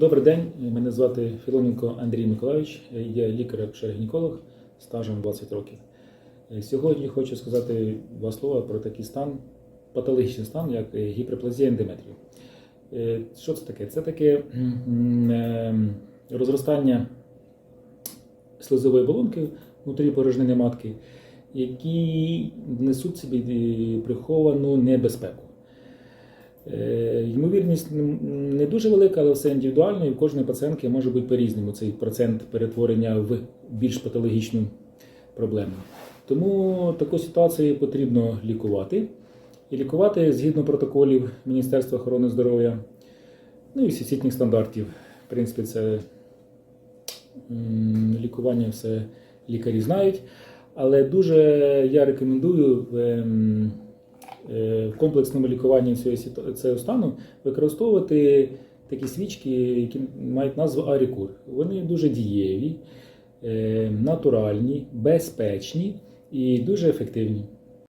Добрий день, мене звати Філоненко Андрій Миколайович, я лікар-акушер-гінеколог стажем 20 років. Сьогодні хочу сказати два слова про такий стан, патологічний стан, як гіперплазія ендометрію. Що це таке? Це таке е, розростання слизової оболонки внутрі порожнини матки, які несуть собі е, приховану небезпеку. Е, Ймовірність не дуже велика, але все індивідуально, і в кожної пацієнтки може бути по-різному цей процент перетворення в більш патологічну проблему. Тому таку ситуацію потрібно лікувати. І лікувати згідно протоколів Міністерства охорони здоров'я, ну і всесвітніх стандартів. В принципі, це лікування все лікарі знають. Але дуже я рекомендую ем, в комплексному лікуванні цього, цього стану використовувати такі свічки, які мають назву Арікур. Вони дуже дієві, е, натуральні, безпечні і дуже ефективні.